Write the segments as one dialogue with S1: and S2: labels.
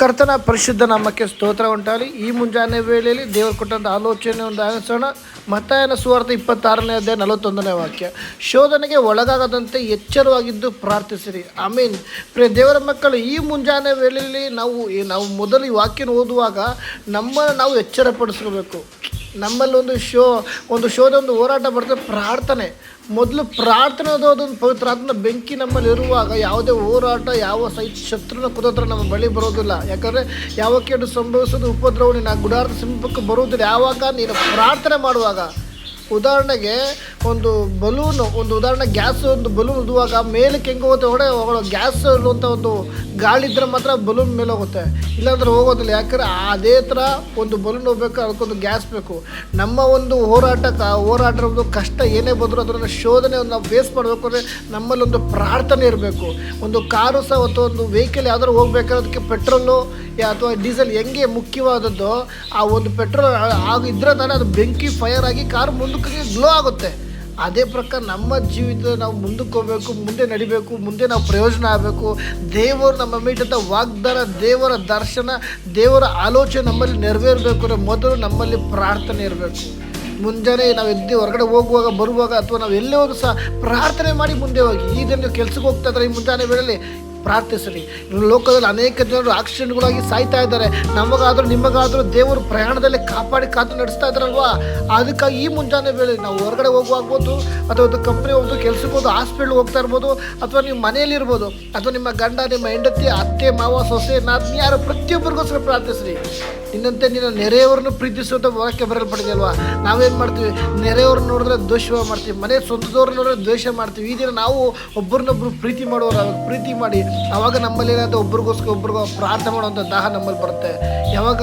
S1: ಕರ್ತನ ಪರಿಶುದ್ಧ ನಾಮಕ್ಕೆ ಸ್ತೋತ್ರ ಉಂಟಾಗಲಿ. ಈ ಮುಂಜಾನೆ ವೇಳೆಯಲ್ಲಿ ದೇವರು ಕೊಟ್ಟಂಥ ಆಲೋಚನೆ ಒಂದು ಆಗಿಸೋಣ ಮತ್ತಾಯನ ಸುವಾರ್ಥ ಇಪ್ಪತ್ತಾರನೇ ಅಧ್ಯಾಯ ನಲವತ್ತೊಂದನೇ ವಾಕ್ಯ. ಶೋಧನೆಗೆ ಒಳಗಾಗದಂತೆ ಎಚ್ಚರವಾಗಿದ್ದು ಪ್ರಾರ್ಥಿಸಿರಿ. ಐ ಮೀನ್ ಪ್ರೇ ದೇವರ ಮಕ್ಕಳು, ಈ ಮುಂಜಾನೆ ವೇಳೆಯಲ್ಲಿ ನಾವು ನಾವು ಮೊದಲು ಈ ವಾಕ್ಯನ ಓದುವಾಗ ನಮ್ಮ ನಾವು ಎಚ್ಚರಪಡಿಸ್ಕೋಬೇಕು. ನಮ್ಮಲ್ಲಿ ಒಂದು ಶೋ, ಒಂದು ಶೋದೊಂದು ಹೋರಾಟ ಬರ್ತದೆ, ಪ್ರಾರ್ಥನೆ. ಮೊದಲು ಪ್ರಾರ್ಥನೆ ಅದೊಂದು ಪವಿತ್ರ. ಆತ್ಮ ಬೆಂಕಿ ನಮ್ಮಲ್ಲಿ ಇರುವಾಗ ಯಾವುದೇ ಹೋರಾಟ, ಯಾವ ಸೈ ಶತ್ರುನ ಕುದತ್ರ ನಮ್ಮ ಬಳಿ ಬರೋದಿಲ್ಲ. ಯಾಕಂದರೆ ಯಾವ ಕೇಡು ಸಂಭವಿಸೋದು ಉಪದ್ರವ ನಿನ್ನ ಗುಡಾರದ ಸಮೀಪಕ್ಕೆ ಬರುವುದಿಲ್ಲ. ಯಾವಾಗ ನೀನು ಪ್ರಾರ್ಥನೆ ಮಾಡುವಾಗ. ಉದಾಹರಣೆಗೆ ಒಂದು ಬಲೂನ್, ಒಂದು ಉದಾಹರಣೆ, ಗ್ಯಾಸ್ ಒಂದು ಬಲೂನ್ ಉದುವಾಗ ಮೇಲಕ್ಕೆ ಹೆಂಗೆ ಹೋಗುತ್ತೆ ಹೊಡೆ ಗ್ಯಾಸ್ ಇರುವಂಥ ಒಂದು ಗಾಳಿ ಇದ್ರೆ ಮಾತ್ರ ಬಲೂನ್ ಮೇಲೆ ಹೋಗುತ್ತೆ. ಇಲ್ಲಾಂದ್ರೆ ಹೋಗೋದಿಲ್ಲ. ಯಾಕಂದ್ರೆ ಅದೇ ಥರ ಒಂದು ಬಲೂನ್ ಹೋಗ್ಬೇಕು, ಅದಕ್ಕೊಂದು ಗ್ಯಾಸ್ ಬೇಕು. ನಮ್ಮ ಒಂದು ಹೋರಾಟಕ್ಕೆ ಹೋರಾಟ ಒಂದು ಕಷ್ಟ, ಏನೇ ಬಂದರೂ ಅದನ್ನು ಶೋಧನೆ ನಾವು ಫೇಸ್ ಮಾಡಬೇಕು ಅಂದರೆ ನಮ್ಮಲ್ಲಿ ಒಂದು ಪ್ರಾರ್ಥನೆ ಇರಬೇಕು. ಒಂದು ಕಾರು ಸಹ ಅಥವಾ ಒಂದು ವೆಹಿಕಲ್ ಯಾವ್ದಾದ್ರು ಹೋಗ್ಬೇಕಾದ್ರೆ ಅದಕ್ಕೆ ಪೆಟ್ರೋಲು ಅಥವಾ ಡೀಸೆಲ್ ಹೆಂಗೆ ಮುಖ್ಯವಾದದ್ದು, ಆ ಒಂದು ಪೆಟ್ರೋಲ್ ಇದ್ರೆ ತಾನೇ ಅದು ಬೆಂಕಿ ಫೈರ್ ಆಗಿ ಕಾರು ಮುಂದಕ್ಕೆ ಗ್ಲೋ ಆಗುತ್ತೆ. ಅದೇ ಪ್ರಕಾರ ನಮ್ಮ ಜೀವಿತ ನಾವು ಮುಂದಕ್ಕೆ ಮುಂದೆ ನಡಿಬೇಕು, ಮುಂದೆ ನಾವು ಪ್ರಯೋಜನ ಆಗಬೇಕು. ದೇವರು ನಮ್ಮ ಮೀಟಂಥ ವಾಗ್ದಾನ, ದೇವರ ದರ್ಶನ, ದೇವರ ಆಲೋಚನೆ ನಮ್ಮಲ್ಲಿ ನೆರವೇರಬೇಕು ಅಂದರೆ ಮೊದಲು ನಮ್ಮಲ್ಲಿ ಪ್ರಾರ್ಥನೆ ಇರಬೇಕು. ಮುಂಜಾನೆ ನಾವು ಎದ್ದು ಹೊರಗಡೆ ಹೋಗುವಾಗ, ಬರುವಾಗ ಅಥವಾ ನಾವು ಎಲ್ಲೇ ಹೋದ್ರು ಸಹ ಪ್ರಾರ್ಥನೆ ಮಾಡಿ ಮುಂದೆ ಹೋಗಿ. ಈಗ ಕೆಲ್ಸಕ್ಕೆ ಹೋಗ್ತಾ ಇದ್ರೆ ಈ ಮುಂಜಾನೆ ವೇಳೆಯಲ್ಲಿ ಪ್ರಾರ್ಥಿಸಲಿ. ಲೋಕದಲ್ಲಿ ಅನೇಕ ಜನರು ಆಕ್ಸಿಡೆಂಟ್ಗಳಾಗಿ ಸಾಯ್ತಾ ಇದ್ದಾರೆ. ನಮಗಾದರೂ ನಿಮಗಾದರೂ ದೇವರು ಪ್ರಯಾಣದಲ್ಲಿ ಕಾಪಾಡಿ ಕಾತು ನಡೆಸ್ತಾ ಇದ್ದಾರಲ್ವಾ? ಅದಕ್ಕಾಗಿ ಈ ಮುಂಜಾನೆ ವೇಳೆ ನಾವು ಹೊರಗಡೆ ಹೋಗುವಾಗ್ಬೋದು, ಅಥವಾ ಒಂದು ಕಂಪ್ನಿ ಹೋಗ್ಬೋದು, ಕೆಲ್ಸಕ್ಕೆ ಹೋದು ಹಾಸ್ಪಿಟ್ಲ್ ಹೋಗ್ತಾ ಇರ್ಬೋದು, ಅಥವಾ ನೀವು ಮನೆಯಲ್ಲಿರ್ಬೋದು ಅಥವಾ ನಿಮ್ಮ ಗಂಡ, ನಿಮ್ಮ ಹೆಂಡತಿ, ಅತ್ತೆ, ಮಾವ, ಸೊಸೆ ನಾದ್ನಿ ಯಾರು ಪ್ರತಿಯೊಬ್ಬರಿಗೋಸ್ಕರ ಪ್ರಾರ್ಥಿಸ್ರಿ. ನಿನ್ನಂತೆ ನಿನ್ನ ನೆರೆಯವರನ್ನು ಪ್ರೀತಿಸುವಂಥ ವಾಕ್ಯ ಬರಲ್ಪಡಿದೆಯಲ್ವಾ ನಾವೇನು ಮಾಡ್ತೀವಿ? ನೆರೆಯವ್ರನ್ನ ನೋಡಿದ್ರೆ ದ್ವೇಷ ಮಾಡ್ತೀವಿ. ಮನೆ ಸ್ವಂತದವ್ರನ್ನ ನೋಡಿದ್ರೆ ದ್ವೇಷ ಮಾಡ್ತೀವಿ. ಈ ದಿನ ನಾವು ಒಬ್ಬರನ್ನೊಬ್ಬರು ಪ್ರೀತಿ ಮಾಡೋರು ಅವಾಗ ಪ್ರೀತಿ ಮಾಡಿ ಆವಾಗ ನಮ್ಮಲ್ಲಿ ಏನಾದ್ರು ಒಬ್ರಿಗೋಸ್ಕರ ಒಬ್ರಿಗೋ ಪ್ರಾರ್ಥನೆ ಮಾಡುವಂಥ ದಾಹ ನಮ್ಮಲ್ಲಿ ಬರುತ್ತೆ. ಯಾವಾಗ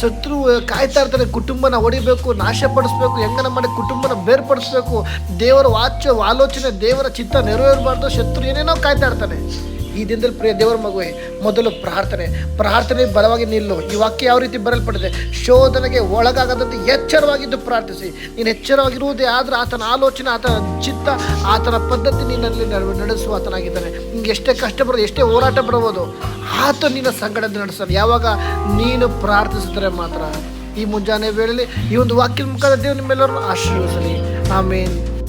S1: ಶತ್ರು ಕಾಯ್ತಾ ಇರ್ತಾರೆ, ಕುಟುಂಬನ ಹೊಡಿಬೇಕು, ನಾಶಪಡಿಸ್ಬೇಕು, ಹೆಂಗನ ಮಾಡಿ ಕುಟುಂಬನ ಬೇರ್ಪಡಿಸ್ಬೇಕು, ದೇವರ ವಾಚ್ಯ, ಆಲೋಚನೆ, ದೇವರ ಚಿತ್ತ ನೆರವೇರಬಾರ್ದು, ಶತ್ರು ಏನೇನೋ ಕಾಯ್ತಾ ಇರ್ತಾನೆ. ಈ ದಿನದಲ್ಲಿ ಪ್ರಿಯ ದೇವರ ಮಗುವೆ, ಮೊದಲು ಪ್ರಾರ್ಥನೆ. ಪ್ರಾರ್ಥನೆ ಬಲವಾಗಿ ನಿಲ್ಲು. ಈ ವಾಕ್ಯ ಯಾವ ರೀತಿ ಬರಲ್ಪಟ್ಟಿದೆ ಶೋಧನೆಗೆ ಒಳಗಾಗದಂತೆ ಎಚ್ಚರವಾಗಿದ್ದು ಪ್ರಾರ್ಥಿಸಿ. ನೀನು ಎಚ್ಚರವಾಗಿರುವುದೇ ಆದರೆ ಆತನ ಆಲೋಚನೆ, ಆತನ ಚಿತ್ತ, ಆತನ ಪದ್ಧತಿ ನಿನ್ನಲ್ಲಿ ನಡೆ- ನಡೆಸುವ ಆತನಾಗಿದ್ದಾನೆ. ನಿಂಗೆ ಎಷ್ಟೇ ಕಷ್ಟ ಬರೋದು ಎಷ್ಟೇ ಹೋರಾಟ ಬರಬಹುದು ಆತ ನಿನ್ನ ಸಂಗಡ ನಡೆಸ್ತಾನೆ ಯಾವಾಗ ನೀನು ಪ್ರಾರ್ಥಿಸಿದರೆ ಮಾತ್ರ. ಈ ಮುಂಜಾನೆ ವೇಳೆಯಲ್ಲಿ ಈ ಒಂದು ವಾಕ್ಯದ ಮುಖಾಂತರ ದೇವರು ನಿಮ್ಮೆಲ್ಲರನ್ನು ಆಶೀರ್ವಿಸಲಿ ಆಮೇಲೆ